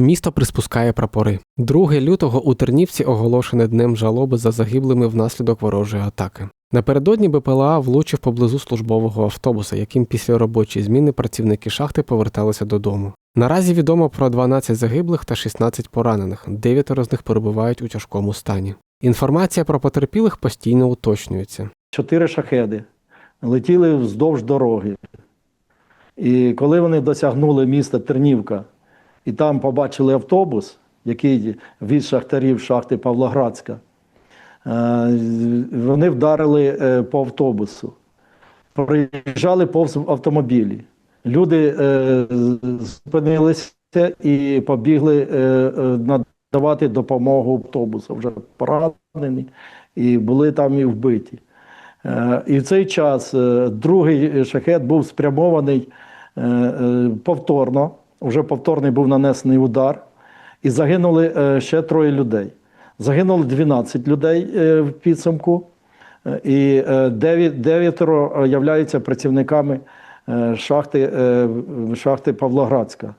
Місто приспускає прапори. 2 лютого у Тернівці оголошене днем жалоби за загиблими внаслідок ворожої атаки. Напередодні БПЛА влучив поблизу службового автобуса, яким після робочої зміни працівники шахти поверталися додому. Наразі відомо про 12 загиблих та 16 поранених. Дев'ятеро з них перебувають у тяжкому стані. Інформація про потерпілих постійно уточнюється. чотири шахеди летіли вздовж дороги. І коли вони досягнули міста Тернівка і там побачили автобус, який від шахтарів шахти Павлоградська, е, вони вдарили е, по автобусу. Проїжджали повз автомобілі. Люди е, зупинилися і побігли надавати допомогу автобусу. Вже поранені і були там і вбиті. І в цей час другий шахет був спрямований повторно. Вже повторний був нанесений удар, і загинули е, ще троє людей. Загинуло 12 людей е, в підсумку, е, і е, дев'ять- дев'ятеро е, являються працівниками шахти, шахти Павлоградська.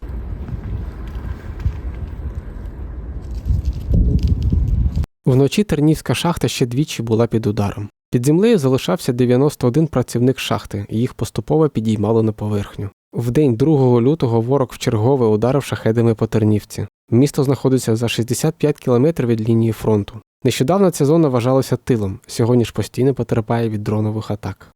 Вночі Тернівська шахта ще двічі була під ударом. Під землею залишався 91 працівник шахти, і їх поступово підіймало на поверхню. В день 2 лютого ворог вчергове ударив шахедами по Тернівці. Місто знаходиться за 65 кілометрів від лінії фронту. Нещодавно ця зона вважалася тилом, сьогодні ж постійно потерпає від дронових атак.